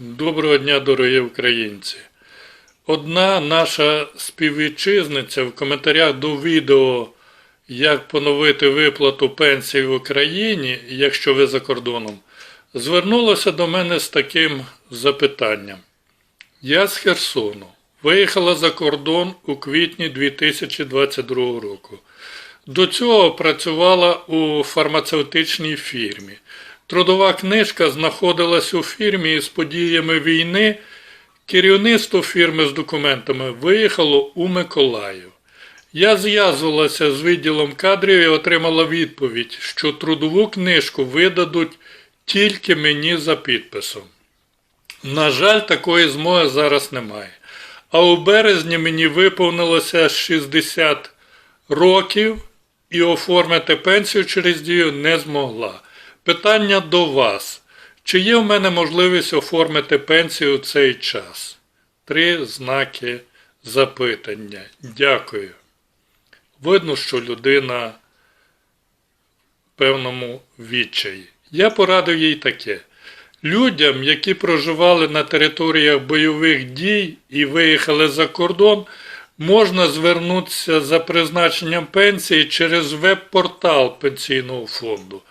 Доброго дня, дорогі українці. Одна наша співвітчизниця в коментарях до відео, як поновити виплату пенсій в Україні, якщо ви за кордоном, звернулася до мене з таким запитанням. Я з Херсону. Виїхала за кордон у квітні 2022 року. До цього працювала у фармацевтичній фірмі. Трудова книжка знаходилась у фірмі і з подіями війни. Керівництво фірми з документами виїхало у Миколаїв. Я зв'язувалася з відділом кадрів і отримала відповідь, що трудову книжку видадуть тільки мені за підписом. На жаль, такої змоги зараз немає. А у березні мені виповнилося 60 років і оформити пенсію через дію не змогла. Питання до вас. Чи є в мене можливість оформити пенсію у цей час? Три знаки запитання. Дякую. Видно, що людина в певному відчаї. Я порадив їй таке. Людям, які проживали на територіях бойових дій і виїхали за кордон, можна звернутися за призначенням пенсії через веб-портал пенсійного фонду.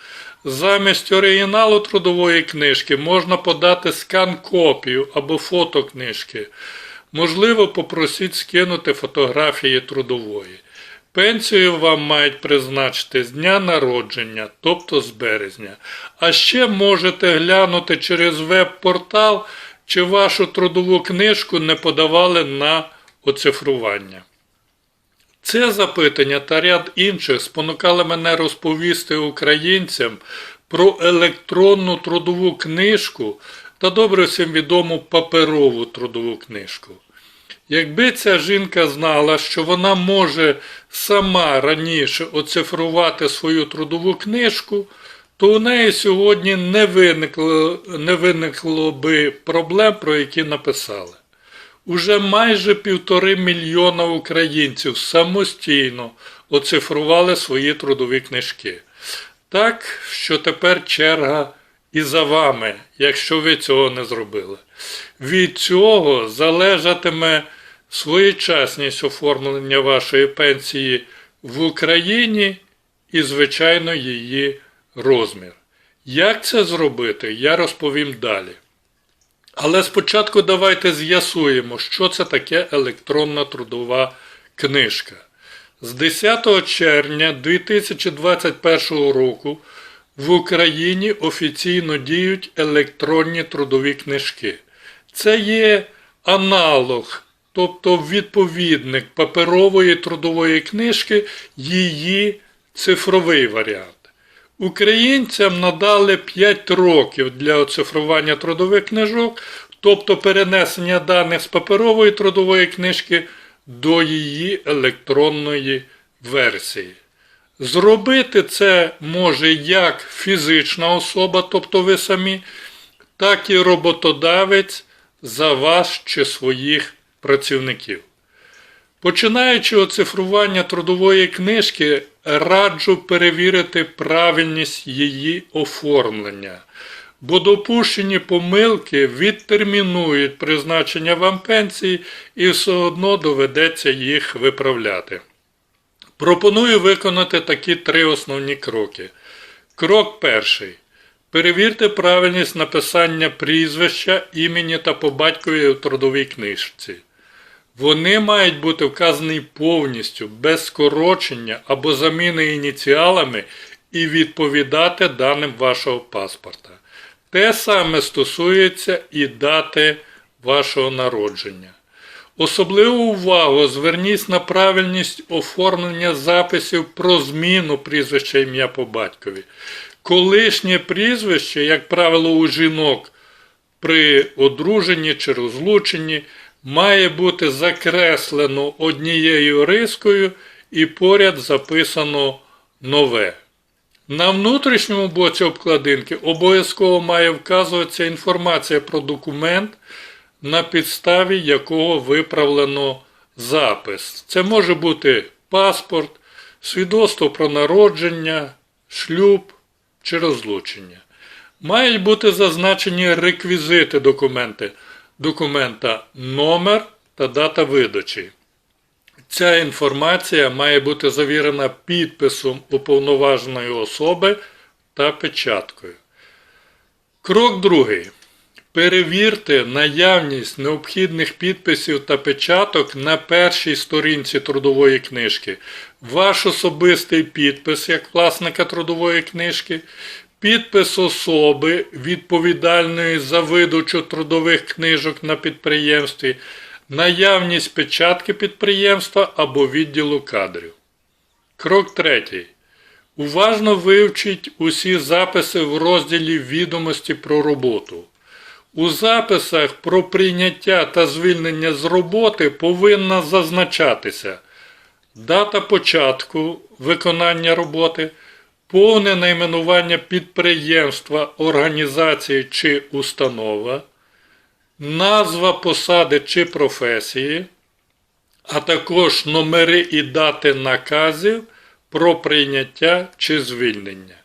Замість оригіналу трудової книжки можна подати скан-копію або фото книжки. Можливо, попросіть скинути фотографії трудової. Пенсію вам мають призначити з дня народження, тобто з березня. А ще можете глянути через веб-портал, чи вашу трудову книжку не подавали на оцифрування. Це запитання та ряд інших спонукали мене розповісти українцям про електронну трудову книжку та добре всім відому паперову трудову книжку. Якби ця жінка знала, що вона може сама раніше оцифрувати свою трудову книжку, то у неї сьогодні не виникло, не виникло би проблем, про які написали. Уже майже півтори мільйона українців самостійно оцифрували свої трудові книжки. Так, що тепер черга і за вами, якщо ви цього не зробили. Від цього залежатиме своєчасність оформлення вашої пенсії в Україні і, звичайно, її розмір. Як це зробити, я розповім далі. Але спочатку давайте з'ясуємо, що це таке електронна трудова книжка. З 10 червня 2021 року в Україні офіційно діють електронні трудові книжки. Це є аналог, тобто відповідник паперової трудової книжки, її цифровий варіант. Українцям надали 5 років для оцифрування трудових книжок, тобто перенесення даних з паперової трудової книжки до її електронної версії. Зробити це може як фізична особа, тобто ви самі, так і роботодавець за вас чи своїх працівників. Починаючи оцифрування трудової книжки, раджу перевірити правильність її оформлення, бо допущені помилки відтермінують призначення вам пенсії і все одно доведеться їх виправляти. Пропоную виконати такі три основні кроки. Крок перший. Перевірте правильність написання прізвища, імені та по батькові у трудовій книжці. Вони мають бути вказані повністю, без скорочення або заміни ініціалами і відповідати даним вашого паспорта. Те саме стосується і дати вашого народження. Особливу увагу зверніть на правильність оформлення записів про зміну прізвища ім'я по батькові. Колишнє прізвище, як правило, у жінок при одруженні чи розлученні має бути закреслено однією рискою і поряд записано нове. На внутрішньому боці обкладинки обов'язково має вказуватися інформація про документ, на підставі якого виправлено запис. Це може бути паспорт, свідоцтво про народження, шлюб чи розлучення. мають бути зазначені реквізити документи, документа номер та дата видачі. Ця інформація має бути завірена підписом уповноваженої особи та печаткою. Крок другий. Перевірте наявність необхідних підписів та печаток на першій сторінці трудової книжки. Ваш особистий підпис як власника трудової книжки, підпис особи, відповідальної за видачу трудових книжок на підприємстві, наявність печатки підприємства або відділу кадрів. Крок третій. Уважно вивчіть усі записи в розділі відомості про роботу. У записах про прийняття та звільнення з роботи повинна зазначатися дата початку виконання роботи, повне найменування підприємства, організації чи установа, назва посади чи професії, а також номери і дати наказів про прийняття чи звільнення.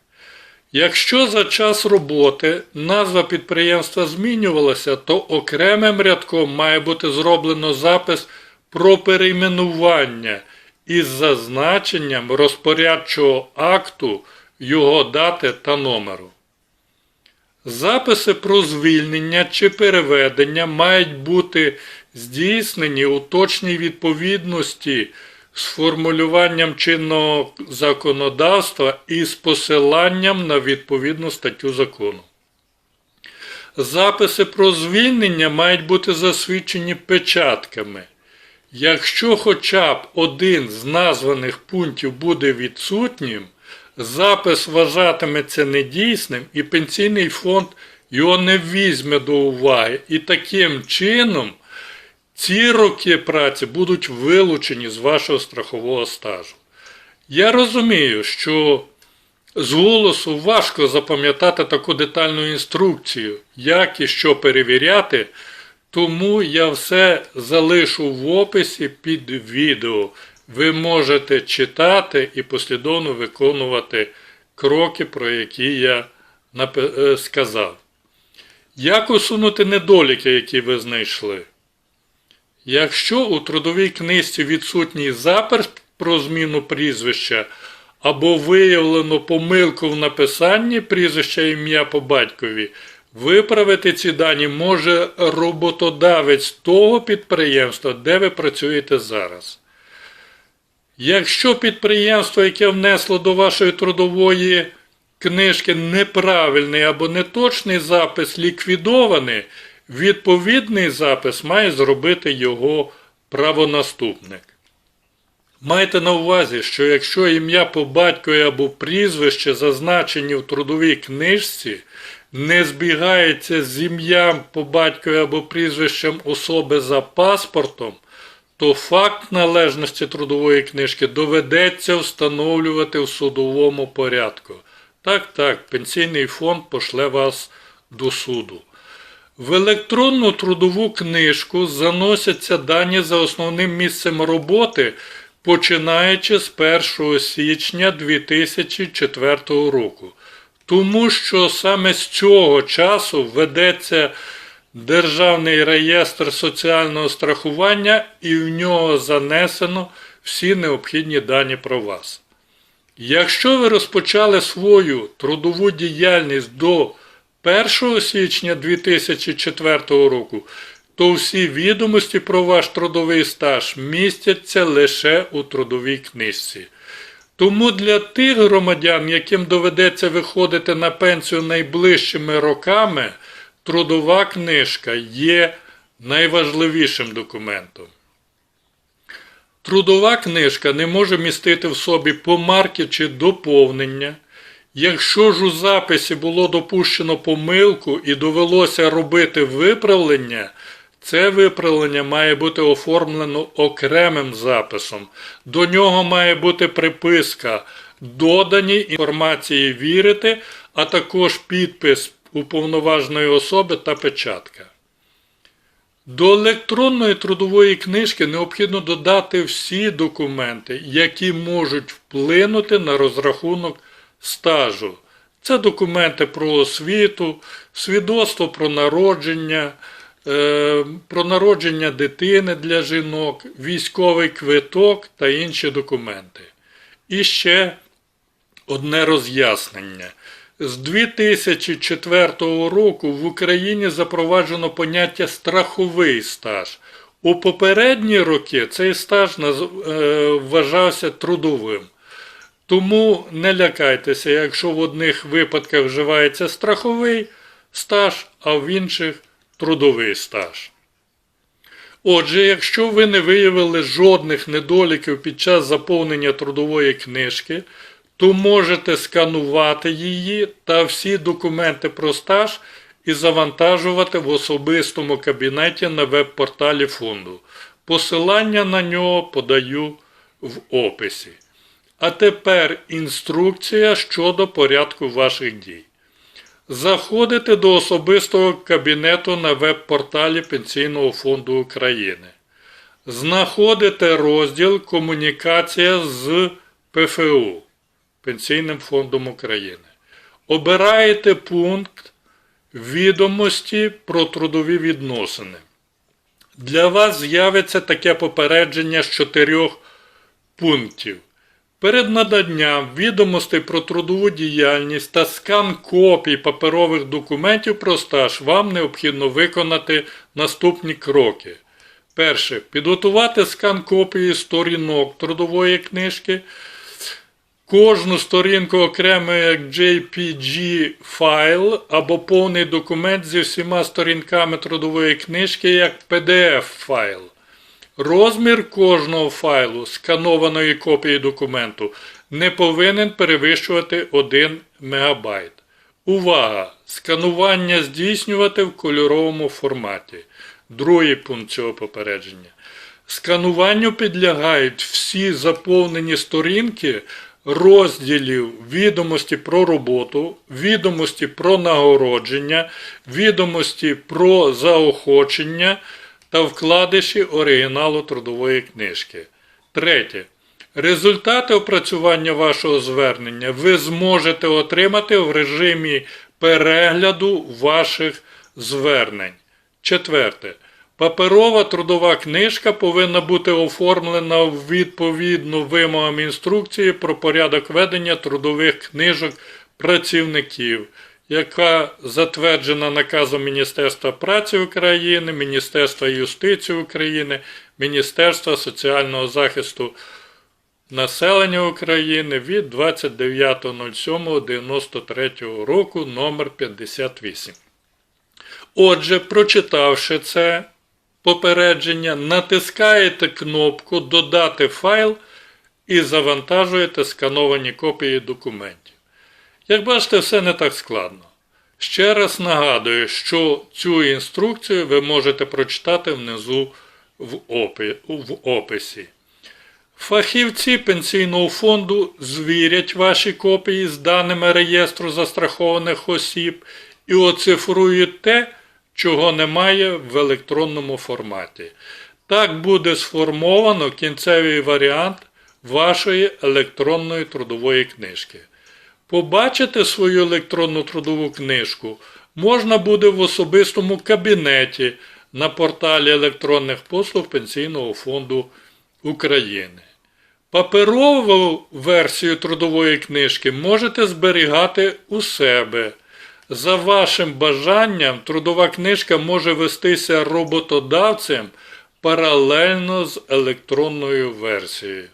Якщо за час роботи назва підприємства змінювалася, то окремим рядком має бути зроблено запис про перейменування із зазначенням розпорядчого акту, його дати та номеру. Записи про звільнення чи переведення мають бути здійснені у точній відповідності з формулюванням чинного законодавства і з посиланням на відповідну статтю закону. Записи про звільнення мають бути засвідчені печатками. Якщо хоча б один з названих пунктів буде відсутнім, запис вважатиметься недійсним і пенсійний фонд його не візьме до уваги. І таким чином ці роки праці будуть вилучені з вашого страхового стажу. Я розумію, що з голосу важко запам'ятати таку детальну інструкцію, як і що перевіряти, тому я все залишу в описі під відео. Ви можете читати і послідовно виконувати кроки, про які я е, сказав. Як усунути недоліки, які ви знайшли? Якщо у трудовій книжці відсутній запис про зміну прізвища або виявлено помилку в написанні прізвища ім'я по батькові, виправити ці дані може роботодавець того підприємства, де ви працюєте зараз. Якщо підприємство, яке внесло до вашої трудової книжки неправильний або неточний запис ліквідований, відповідний запис має зробити його правонаступник. Майте на увазі, що якщо ім'я по батькові або прізвище зазначені в трудовій книжці, не збігається з ім'ям по батькові або прізвищем особи за паспортом, то факт належності трудової книжки доведеться встановлювати в судовому порядку. Так, так, пенсійний фонд пошле вас до суду. В електронну трудову книжку заносяться дані за основним місцем роботи, починаючи з 1 січня 2004 року. Тому що саме з цього часу ведеться Державний реєстр соціального страхування і в нього занесено всі необхідні дані про вас. Якщо ви розпочали свою трудову діяльність до 1 січня 2004 року, то всі відомості про ваш трудовий стаж містяться лише у трудовій книжці. Тому для тих громадян, яким доведеться виходити на пенсію найближчими роками, трудова книжка є найважливішим документом. Трудова книжка не може містити в собі помарки чи доповнення. Якщо ж у записі було допущено помилку і довелося робити виправлення, це виправлення має бути оформлено окремим записом. До нього має бути приписка додані інформації вірити, а також підпис уповноваженої особи та печатка. До електронної трудової книжки необхідно додати всі документи, які можуть вплинути на розрахунок стажу. Це документи про освіту, свідоцтво про народження, про народження дитини для жінок, військовий квиток та інші документи. І ще одне роз'яснення. З 2004 року в Україні запроваджено поняття страховий стаж. У попередні роки цей стаж е, вважався трудовим. Тому не лякайтеся, якщо в одних випадках вживається страховий стаж, а в інших трудовий стаж. Отже, якщо ви не виявили жодних недоліків під час заповнення трудової книжки, то можете сканувати її та всі документи про стаж і завантажувати в особистому кабінеті на веб-порталі фонду. Посилання на нього подаю в описі. А тепер інструкція щодо порядку ваших дій. Заходите до особистого кабінету на веб-порталі Пенсійного фонду України. Знаходите розділ Комунікація з ПФУ Пенсійним фондом України. Обираєте пункт Відомості про трудові відносини. Для вас з'явиться таке попередження з чотирьох пунктів. Перед наданням відомостей про трудову діяльність та скан копій паперових документів про стаж вам необхідно виконати наступні кроки. Перше. Підготувати скан копії сторінок трудової книжки. Кожну сторінку окремо як JPG файл або повний документ зі всіма сторінками трудової книжки як PDF файл. Розмір кожного файлу сканованої копії документу не повинен перевищувати 1 МБ. Увага! Сканування здійснювати в кольоровому форматі. Другий пункт цього попередження. Скануванню підлягають всі заповнені сторінки розділів відомості про роботу, відомості про нагородження, відомості про заохочення та вкладиші оригіналу трудової книжки. Третє. Результати опрацювання вашого звернення ви зможете отримати в режимі перегляду ваших звернень. Четверте. Паперова трудова книжка повинна бути оформлена відповідно вимогам інструкції про порядок ведення трудових книжок працівників, яка затверджена наказом Міністерства праці України, Міністерства юстиції України, Міністерства соціального захисту населення України від 29.07.93 року номер 58. Отже, прочитавши це попередження, натискаєте кнопку Додати файл і завантажуєте скановані копії документів. Як бачите, все не так складно. Ще раз нагадую, що цю інструкцію ви можете прочитати внизу в опи- в описі. Фахівці пенсійного фонду звірять ваші копії з даними реєстру застрахованих осіб і оцифрують те, чого немає в електронному форматі. Так буде сформовано кінцевий варіант вашої електронної трудової книжки. Побачити свою електронну трудову книжку можна буде в особистому кабінеті на порталі електронних послуг Пенсійного фонду України. Паперову версію трудової книжки можете зберігати у себе. За вашим бажанням, трудова книжка може вестися роботодавцем паралельно з електронною версією.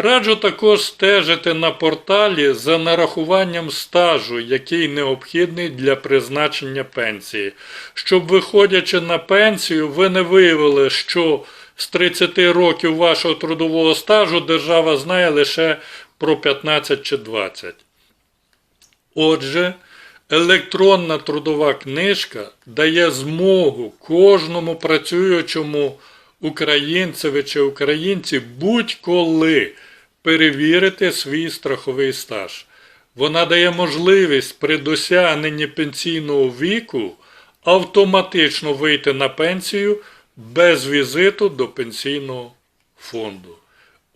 Раджу також стежити на порталі за нарахуванням стажу, який необхідний для призначення пенсії, щоб, виходячи на пенсію, ви не виявили, що з 30 років вашого трудового стажу держава знає лише про 15 чи 20. Отже, електронна трудова книжка дає змогу кожному працюючому українцеві чи українці будь-коли перевірити свій страховий стаж. Вона дає можливість при досягненні пенсійного віку автоматично вийти на пенсію без візиту до пенсійного фонду.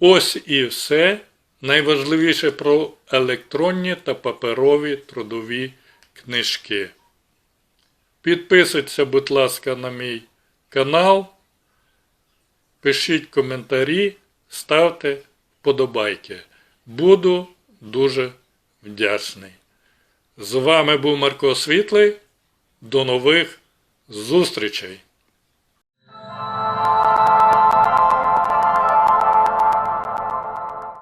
Ось і все найважливіше про електронні та паперові трудові книжки. Підписуйтеся, будь ласка, на мій канал. Пишіть коментарі, ставте вподобайки. Буду дуже вдячний. З вами був Марко Світлий. До нових зустрічей!